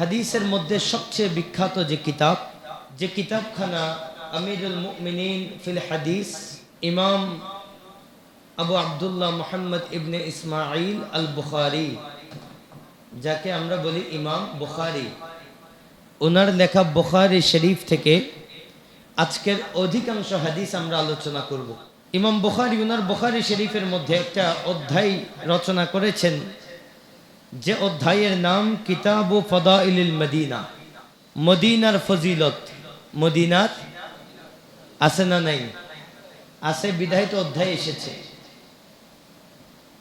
হাদিসের মধ্যে সবচেয়ে বিখ্যাত যে কিতাব, যে কিতাবখানা আমিরুল মুমিনিন ফিল হাদিস, ইমাম আবু আবদুল্লাহ মোহাম্মদ ইবনে ইসমাইল আল বুখারি যাকে আমরা বলি ইমাম বুখারি। ওনার লেখা বুখারি শরীফ থেকে আজকের অধিকাংশ হাদিস আমরা আলোচনা করব। ইমাম বুখারি ওনার বুখারি শরীফের মধ্যে একটা অধ্যায় রচনা করেছেন যে অধ্যায়ের নাম কিতাবু ফদাইলিল মদিনা। মদিনার ফজিলত মদিনার আছে না নাই? আছে, বিধায়িত অধ্যায় এসেছে।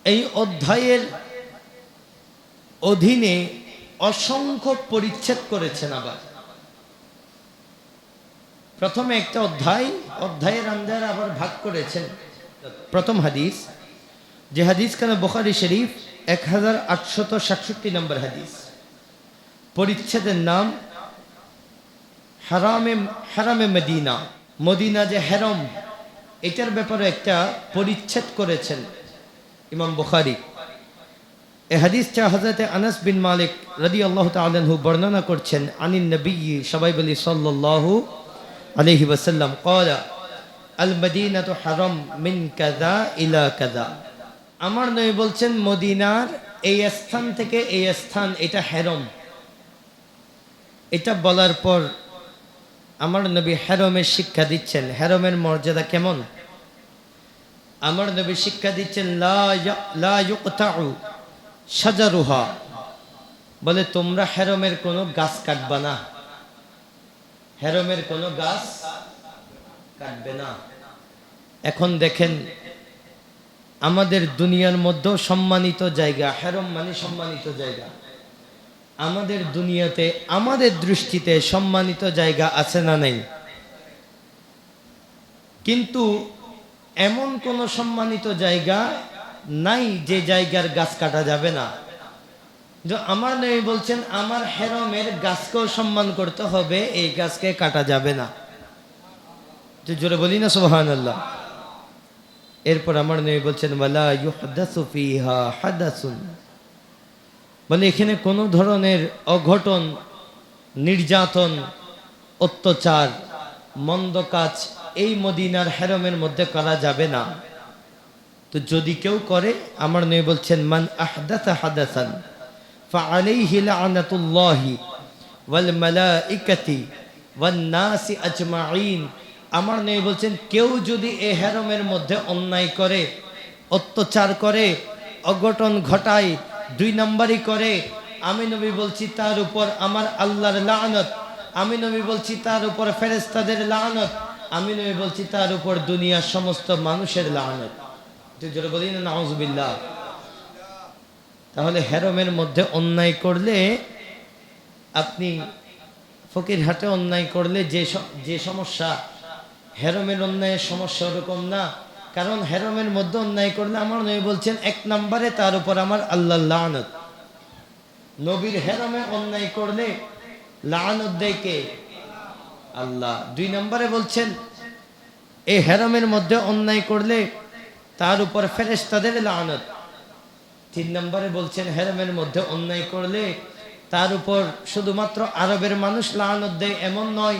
এই অধ্যায়ের অধীনে অসংখ্য পরিচ্ছেদ করেছেন আবার। প্রথমে একটা অধ্যায়, অধ্যায়ের আন্দার আবার ভাগ করেছেন। প্রথম হাদিস যে হাদিস খান বোখারি শরীফ? এক হাজার আটশত সাতষট্টি নম্বর হাদিস। পরিচ্ছেদের নাম হারামে হারামে মদিনা। মদিনা যে হেরম, এটার ব্যাপারে একটা পরিচ্ছেদ করেছেন ইমাম বুখারি। এ হাদিসটা হজরতে আনাস বিন মালিক রদি আল্লাহ তালহু বর্ণনা করছেন, আনিন নবী, সবাই বলি সাল্লু আলহি ওসাল্লাম কলা আল মদিনা তো হারম মিন কাদা ইলা কাদা আমার নবী বলছেন, মদিনার এই স্থান থেকে এই স্থান, এটা হেরম। এটা বলার পর আমার নবী হেরমের শিক্ষা দিচ্ছেন। হেরমের মর্যাদা কেমন? আমার নবী শিক্ষা দিচ্ছেন সাজারুহা বলে, তোমরা হেরমের কোনো গাছ কাটবা না। হেরমের কোনো গাছ কাটবে না। এখন দেখেন আমাদের দুনিয়ার মধ্যেও সম্মানিত জায়গা, হেরম মানে সম্মানিত জায়গা। আমাদের দুনিয়াতে, আমাদের দৃষ্টিতে সম্মানিত জায়গা আছে না নেই? কিন্তু এমন কোন সম্মানিত জায়গা নাই যে জায়গার গাছ কাটা যাবে না। আমার নেই বলছেন, আমার হেরমের গাছকেও সম্মান করতে হবে, এই গাছকে কাটা যাবে না। জোরে বলি না, সুবহানাল্লাহ। এরপর আমার নবী বলছেন ওয়ালা ইউহাদাসু ফিহা হাদাসুন বলে এখানে কোনো ধরনের অঘটন নির্যাতন অত্যাচার মন্দ কাজ এই মদিনার হেরমের মধ্যে করা যাবে না তো যদি কেউ করে আমার নবী বলছেন মান আহদাসা হাদাসান فعليه لعنة الله والملائكة والناس أجمعين আমার নেই বলছেন, কেউ যদি এ হেরমের মধ্যে অন্যায় করে, অত্যাচার করে, অঘটন ঘটায়, দুই নম্বরই করে, আমি নবী বলছি তার উপর আমার আল্লাহর লানত, আমি নবী বলছি তার উপর ফেরেস্তাদের লানত, আমি নবী বলছি তার উপর দুনিয়ার সমস্ত মানুষের লানত। তাহলে হেরমের মধ্যে অন্যায় করলে, আপনি ফকির হাটে অন্যায় করলে যে যে সমস্যা হেরমের অন্যায়ের সমস্যা ওরকম না। কারণ হেরমের মধ্যে অন্যায় করলে আমার নবী বলছেন, এক নম্বরে তার উপর আমার আল্লাহ লানত। নবীর হেরমে অন্যায় করলে লানত দেয় কে? আল্লাহ। দুই নম্বরে বলছেন এই হেরমের মধ্যে অন্যায় করলে তার উপর ফেরেস তাদের লানত। তিন নম্বরে বলছেন, হেরমের মধ্যে অন্যায় করলে তার উপর শুধুমাত্র আরবের মানুষ লাহানত দেয় এমন নয়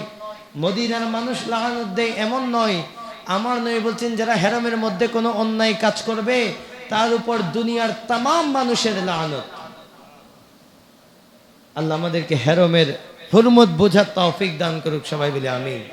মদিনার মানুষ লাহানুর দেয়, এমন নয়। আমার নয় বলছেন, যারা হেরমের মধ্যে কোনো অন্যায় কাজ করবে, তার উপর দুনিয়ার তাম মানুষের লাহানত। আল্লাহ আমাদেরকে হেরমের হুরমত বোঝার তৌফিক দান করুক, সবাই বলে আমিন।